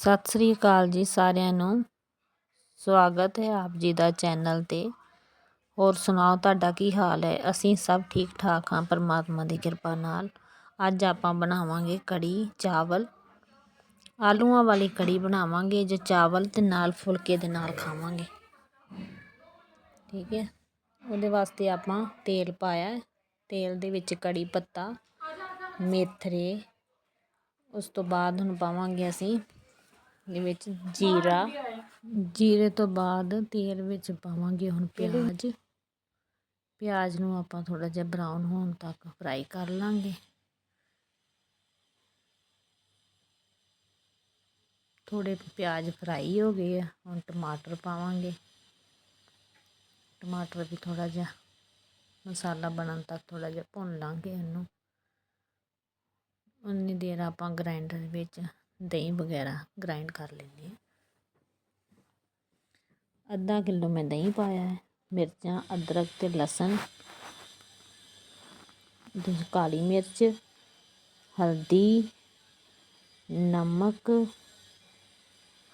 ਸਤਿ ਸ੍ਰੀ ਅਕਾਲ ਜੀ ਸਾਰਿਆਂ ਨੂੰ। ਸਵਾਗਤ ਹੈ ਆਪ ਜੀ ਦਾ ਚੈਨਲ ਤੇ। ਹੋਰ ਸੁਣਾਓ, ਤੁਹਾਡਾ ਕੀ ਹਾਲ ਹੈ? ਅਸੀਂ ਸਭ ਠੀਕ ਠਾਕ ਹਾਂ ਪਰਮਾਤਮਾ ਦੀ ਕਿਰਪਾ ਨਾਲ। ਅੱਜ ਆਪਾਂ ਬਣਾਵਾਂਗੇ ਕੜੀ ਚਾਵਲ। ਆਲੂਆਂ ਵਾਲੀ ਕੜੀ ਬਣਾਵਾਂਗੇ, ਜੋ ਚਾਵਲ ਤੇ ਨਾਲ ਫੁਲਕੇ ਦੇ ਨਾਲ ਖਾਵਾਂਗੇ। ਠੀਕ ਹੈ। ਉਹਦੇ ਵਾਸਤੇ ਆਪਾਂ ਤੇਲ ਪਾਇਆ ਤੇਲ ਦੇ ਵਿੱਚ ਕੜੀ ਪੱਤਾ, ਮੇਥਰੇ, ਉਸ ਤੋਂ ਬਾਅਦ ਹੁਣ ਪਾਵਾਂਗੇ ਅਸੀਂ ਦੇ ਵਿੱਚ ਜੀਰਾ, ਜੀਰੇ ਤੋਂ ਬਾਅਦ ਤੇਲ ਵਿੱਚ ਪਾਵਾਂਗੇ ਹੁਣ ਪਿਆਜ਼। ਪਿਆਜ਼ ਨੂੰ ਆਪਾਂ ਥੋੜਾ ਜਿਹਾ ਬਰਾਊਨ ਹੋਣ ਤੱਕ ਫਰਾਈ ਕਰ ਲਾਂਗੇ। ਥੋੜੇ ਪਿਆਜ਼ ਫਰਾਈ ਹੋ ਗਏ ਆ, ਹੁਣ ਟਮਾਟਰ ਪਾਵਾਂਗੇ। ਟਮਾਟਰ ਵੀ ਥੋੜਾ ਜਿਹਾ ਮਸਾਲਾ ਬਣਨ ਤੱਕ ਥੋੜਾ ਜਿਹਾ ਭੁੰਨ ਲਾਂਗੇ ਇਹਨੂੰ। ਉਨੀ ਦੇਰ ਆਪਾਂ ਗ੍ਰਾਈਂਡਰ ਵਿੱਚ ਦਹੀਂ ਵਗੈਰਾ ਗ੍ਰਾਈਂਡ ਕਰ ਲੈਂਦੇ ਹਾਂ। ਅੱਧਾ ਕਿਲੋ ਮੈਂ ਦਹੀਂ ਪਾਇਆ ਹੈ, ਮਿਰਚਾਂ, ਅਦਰਕ ਤੇ ਲਸਣ ਕਾਲੀ ਮਿਰਚ, ਹਲਦੀ, ਨਮਕ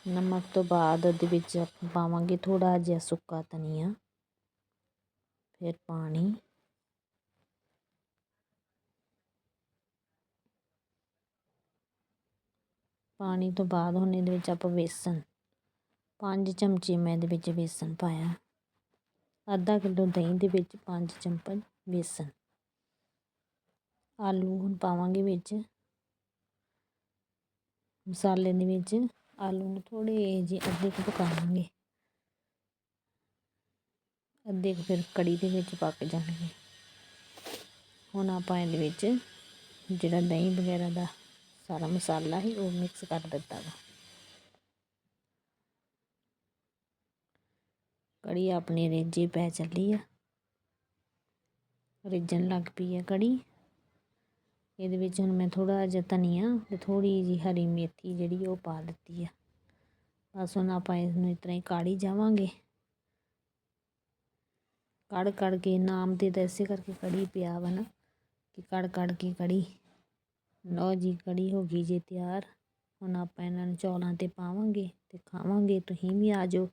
ਨਮਕ ਤੋਂ ਬਾਅਦ ਉਹਦੇ ਵਿੱਚ ਆਪਾਂ ਪਾਵਾਂਗੇ ਥੋੜਾ ਜਿਹਾ ਸੁੱਕਾ ਧਨੀਆ, ਫਿਰ ਪਾਣੀ ਪਾਣੀ ਤੋਂ ਬਾਅਦ ਹੁਣ ਇਹਦੇ ਵਿੱਚ ਆਪਾਂ ਵੇਸਣ ਪੰਜ ਚਮਚੇ ਮੈਂ ਇਹਦੇ ਵਿੱਚ ਵੇਸਣ ਪਾਇਆ। ਅੱਧਾ ਕਿਲੋ ਦਹੀਂ ਦੇ ਵਿੱਚ ਪੰਜ ਚਮਚ ਵੇਸਣ ਆਲੂ ਹੁਣ ਪਾਵਾਂਗੇ ਵਿੱਚ। ਮਸਾਲੇ ਦੇ ਵਿੱਚ ਆਲੂ ਨੂੰ ਥੋੜੇ ਜਿਹੇ ਅੱਧੇ ਕੁ ਪਕਾਵਾਂਗੇ। ਅੱਧੇ ਕੁ ਫਿਰ ਕੜੀ ਦੇ ਵਿੱਚ ਪੱਕ ਜਾਣਗੇ। ਹੁਣ ਆਪਾਂ ਇਹਦੇ ਵਿੱਚ ਜਿਹੜਾ ਦਹੀਂ ਵਗੈਰਾ ਦਾ ਸਾਰਾ ਮਸਾਲਾ ਹੀ ਉਹ ਮਿਕਸ ਕਰ ਦਿੱਤਾ ਵਾ ਕੜੀ ਆਪਣੀ ਰੇਜੀ ਪੈ ਚੱਲੀ ਆ ਰਿੱਝਣ ਲੱਗ ਪਈ ਹੈ ਕੜੀ ਇਹਦੇ ਵਿੱਚ ਹੁਣ ਮੈਂ ਥੋੜਾ ਜਿਹਾ ਧਨੀਆ ਤੇ ਥੋੜੀ ਜੀ ਹਰੀ ਮੇਥੀ ਜਿਹੜੀ ਉਹ ਪਾ ਦਿੱਤੀ ਆ ਬਸ ਹੁਣ ਆਪਾਂ ਇਸ ਨੂੰ ਇਤਨਾ ਹੀ ਕਾੜੀ ਜਾਵਾਂਗੇ ਕੜ ਕੜ ਕੇ ਨਾਮ ਤੇ ਤਾਂ ਇਸੇ ਕਰਕੇ ਕੜੀ ਪਿਆ ਵਾ ਨਾ ਕਿ ਕੜ ਕੜ ਕੇ ਕੜੀ ਲਓ ਜੀ, ਕੜੀ ਹੋ ਗਈ ਜੇ ਤਿਆਰ। ਹੁਣ ਆਪਾਂ ਇਹਨਾਂ ਨੂੰ ਚੌਲਾਂ 'ਤੇ ਪਾਵਾਂਗੇ ਅਤੇ ਖਾਵਾਂਗੇ। ਤੁਸੀਂ ਵੀ ਆ ਜਾਓ।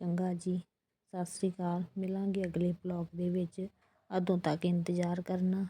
ਚੰਗਾ ਜੀ, ਸਤਿ ਸ਼੍ਰੀ ਅਕਾਲ। ਮਿਲਾਂਗੇ ਅਗਲੇ ਬਲੌਗ ਦੇ ਵਿੱਚ। ਅਦੋਂ ਤੱਕ ਇੰਤਜ਼ਾਰ ਕਰਨਾ।